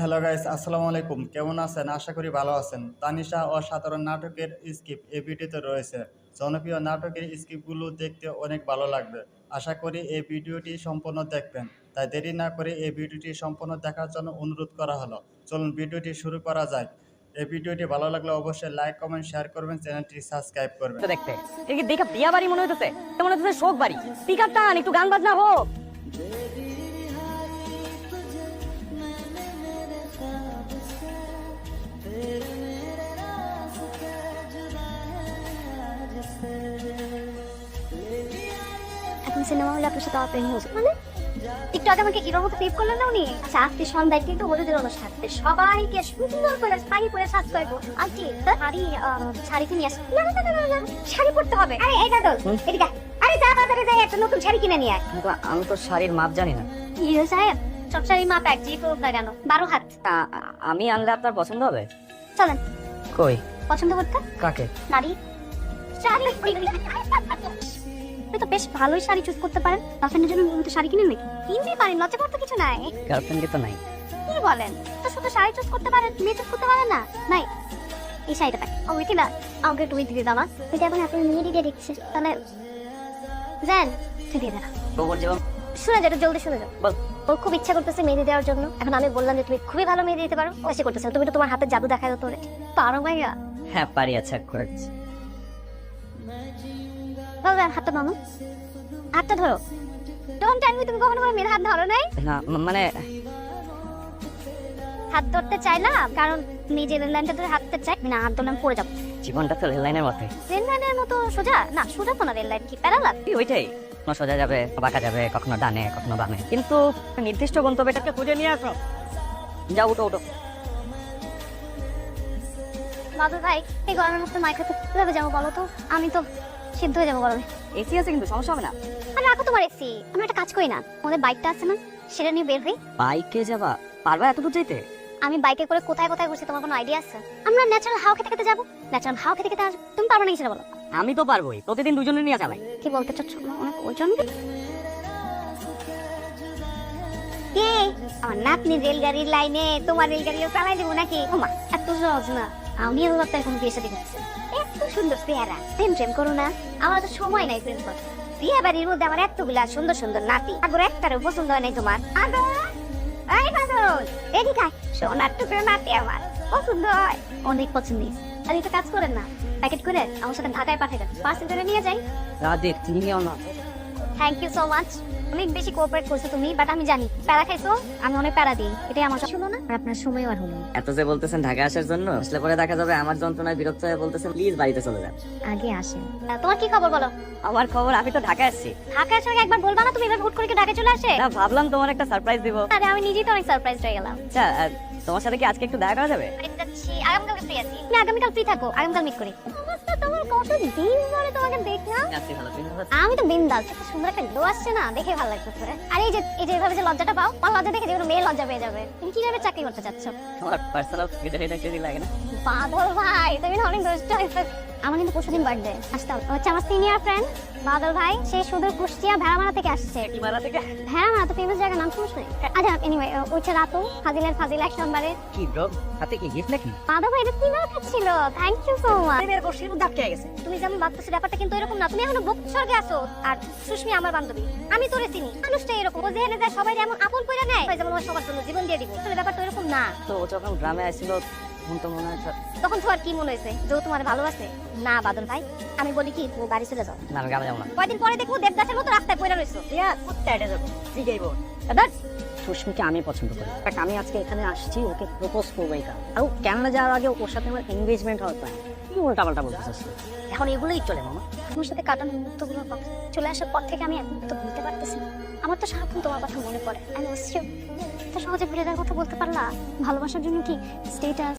Hello guys আসসালামু আলাইকুম কেমন আছেন? আশা করি ভালো আছেন। তানিশা অসাধারণ নাটকের স্ক্রিপ্ট এই ভিডিওতে রয়েছে। জনপ্রিয় নাটকের স্ক্রিপ্টগুলো দেখতে অনেক ভালো লাগবে। আশা করি এই ভিডিওটি সম্পূর্ণ দেখবেন। তাই দেরি না করে এই ভিডিওটি সম্পূর্ণ দেখার জন্য অনুরোধ করা হলো। চলুন ভিডিওটি শুরু করা যাক। এই ভিডিওটি ভালো লাগলে অবশ্যই লাইক কমেন্ট শেয়ার করবেন। চ্যানেলটি সাবস্ক্রাইব করবেন। দেখতে। দেখা বিয়া বাড়ি মনে হইতেছে? তো মনে হইতেছে শোক বাড়ি। একটু গান বাজনা হোক। এখন সিনেমা হলে আপনার সাথে আমার প্রেম হয়েছে মানে একটু আগে আমাকে হিরোর মতো সেভ করলেন না উনি? আচ্ছা আজকে সন্ধ্যায় কিন্তু হলুদের অনুষ্ঠান। সবাইকে সুন্দর করে শাড়ি পরে সাজ করব আন্টি শাড়ি আহ, শাড়ি কিনে আসো। না না না না, শাড়ি পরতে হবে। আরে এই দাদল এদিকে। আরে যা বাজারে যাই একটা নতুন শাড়ি কিনে নিয়ে আয়। কিন্তু আমি তো শাড়ির মাপ জানি না। হিরো সাহেব? সব শাড়ি মাপ এক জি হোক না কেন? বারো হাত। আমি আনলে আপনার পছন্দ হবে? চলেন। কই? পছন্দ করতে? কাকে? নারী। শাড়ি। আপনি তো বেশ ভালোই শাড়ি চুজ করতে পারেন। গার্লফ্রেন্ডের জন্য নতুন শাড়ি কিনে নাকি? কিনতেই পারেন লজ্জা করতে কিছু নাই। গার্লফ্রেন্ড তো নাই। কি বলেন? তো শুধু শাড়ি চুজ করতে পারেন মেয়ে চুজ করতে পারেন না? নাই। এই শাড়িটা পাই ও উইকিলা আমাকে উইথ দিয়ে দাও না এটা এখন আপনার মেয়ে দিয়ে দিচ্ছে তাহলে জান তুই দিয়ে দে না। জীবন শুনে যাও একটু জলদি শুনে যাও বল। ওর খুব ইচ্ছা করতেছে মেহেদি দেওয়ার জন্য। এখন আমি বললাম যে তুমি খুবই ভালো মেহেদি দিতে পারো। ও এসে করতেছে তুমি তো তোমার হাতে জাদু দেখায় তোরে পারো ভাইয়া। হ্যাঁ পারি আচ্ছা করেছি। বাবা হাতটা মামু হাতটা ধরো। ডোন্ট টেল মি তুমি কখনো কোনো মেয়ের হাত ধরো নাই? না মানে হাত ধরতে চাইলাম কারণ নিজে রেল লাইনটা ধরে হাঁটতে চাই না হাত ধরলাম পড়ে যাব। জীবনটা তো রেল লাইনের মতে রেল লাইনের মতো সোজা? না সোজা তো না রেল লাইন কি প্যারালাল? ওইটাই। কখনো সোজা যাবে বাঁকা যাবে কখনো ডানে কখনো বামে। কিন্তু নির্দিষ্ট গন্তব্যটাকে খুঁজে নিয়ে আসো। যাও উঠো উঠো। বাবু ভাই এই গরমের মধ্যে মাইক কীভাবে যাব বলো তো? আমি তো সিদ্ধ হয়ে যাব গরমে। এসি আছে কিন্তু সমস্যা হবে না। আর রাখো তোমার এসি আমরা একটা কাজ করি না। আমাদের বাইকটা আছে না সেটা নিয়ে বের হই। বাইকে যাবা? পারবা এত দূর যাইতে? আমি বাইকে করে কোথায় কোথায় ঘুরছি তোমার কোনো আইডিয়া আছে? আমরা ন্যাচারাল হাওয়া খেতে খেতে যাব। ন্যাচারাল হাওয়া খেতে খেতে আসব তুমি পারবে না সেটা বলো। আমি তো পারবোই প্রতিদিন দুজনে নিয়ে চালাই কি বলতে চাচ্ছ? অনেক ওজন কে? আমার নাতনি রেলগাড়ির লাইনে তোমার রেলগাড়িও চালাই দেবো নাকি? ওমা এত সহজ না। আমি এত ভাবতে এখন বিয়ে সাথে করতেছি এত সুন্দর চেহারা প্রেম প্রেম করো না। আমার তো সময় নাই প্রেম করার বিয়ে বাড়ির মধ্যে আমার এতগুলা সুন্দর সুন্দর নাতি। আগর একটারও পছন্দ হয় নাই তোমার। এই বাদল এদিকে সোনার টুকরো নাতি আমার। পছন্দ হয়। অনেক পছন্দ। আর এটা কাজ করেন না। প্যাকেট করে আমার সাথে ঢাকায় পাঠিয়ে দেন। পার্সেল করে নিয়ে যাই। রাধে তুমিও না। থ্যাংক ইউ সো মাচ অনেক বেশি কোঅপারেট করছ তুমি বাট আমি জানি। প্যারা খাইছো আমি অনেক প্যারা দিই। এটাই আমার শুনো না। আর আপনার সময় আর হলো না। এত যে বলতেছেন ঢাকা আসার জন্য আসলে পরে দেখা যাবে আমার যন্ত্রণায় বিরক্ত হয়ে বলতেছেন প্লিজ বাড়িতে চলে যান। আগে আসেন। আহ, তোমার কি খবর বলো? আমার খবর আমি তো ঢাকা আসছি ঢাকা আসার আগে একবার বলবা না তুমি এবার হুট করে কি ঢাকা চলে আসে? না ভাবলাম তোমার একটা সারপ্রাইজ দিব। আরে আমি নিজেই তো অনেক সারপ্রাইজ হয়ে গেলাম। আচ্ছা আহ, তোমার সাথে কি আজকে একটু দেখা করা যাবে? বাড়িতে যাচ্ছি আগামীকালকে ফ্রি আছি। না আগামীকাল ফ্রি থাকো আগামীকাল মিট করি। তোমার কত দিন পরে তোমাকে ভালো তুমি ভালো আছো? আমি তো বিন্দাস এত সুন্দর একটা গ্লো আসছে না দেখে ভালো লাগছে আর এই যে এই যে এভাবে যে লজ্জাটা পাও আমার লজ্জা দেখে যে কোনো মেয়ে লজ্জা পেয়ে যাবে। তুমি কীভাবে চাকরি করতে চাচ্ছ? তোমার পার্সোনাল এটা লাগে না। বাদল ভাই তুমি না অনেক দুষ্ট হয়েছে। আমার কিন্তু পরশুদিন বার্থডে আসতে হবে হচ্ছে আমার সিনিয়র ফ্রেন্ড বাদল ভাই। সে শুধু কুষ্টিয়া ভেড়ামারা থেকে আসছে। থেকে? ভেড়ামারা তো ফেমাস জায়গা নাম শুনছ আচ্ছা এনিওয়ে হচ্ছে রাতু ফাজিলের ফাজিল এক নম্বরে। কি ব্রো হাতে কি গিফট নাকি? বাদল ভাই এটা কি ছিল থ্যাংক ইউ সো মাচ গোশির মধ্যে আটকে গেছে। তুমি যেমন ভাবতেছো ব্যাপারটা কিন্তু এরকম না। তুমি এখনও ভক্তি স্বর্গে আছো। আর সুস্মি আমার বান্ধবী। আমি তোরে চিনি। মানুষটা এরকম। ও যেখানে যায় সবাই যেমন আপন করে নেয় যেমন সবার জন্য জীবন দিয়ে দিব। আসলে ব্যাপারটা এরকম না। তো যখন গ্রামে আসছিল তখন তো মনে হয় তখন তোমার কি মনে হয়েছে? যে ও তোমার ভালোবাসে? না বাদল ভাই আমি বলি কি তুমি বাড়ি চলে যাও। না আমি গ্রামে যাব না। কয়দিন পরে দেখব দেবদাসের মতো রাস্তায় পড়ে রয়েছো। ইয়া কুত্তা এটা যাব জিগাইবো। দাদা সুস্মিকে আমি পছন্দ করি। বাট আমি আজকে এখানে আসছি ওকে প্রপোজ করব কারণে। আর ক্যানাডা যাওয়ার আগে ওর সাথে আমার এনগেজমেন্ট হওয়ার প্ল্যান কি উল্টা পাল্টা বলতেছিস? এখন এগুলোই চলে মামা। তোমার সাথে কাটানো মুহূর্তগুলোর কথা চলে আসার পর থেকে আমি এক মুহূর্ত ভুলতে পারতেছি আমার তো সারাক্ষণ তোমার কথা মনে পড়ে আমি তো সহজে ভুলে যাওয়ার কথা বলতে পারলা? ভালোবাসার জন্য কি স্টেটাস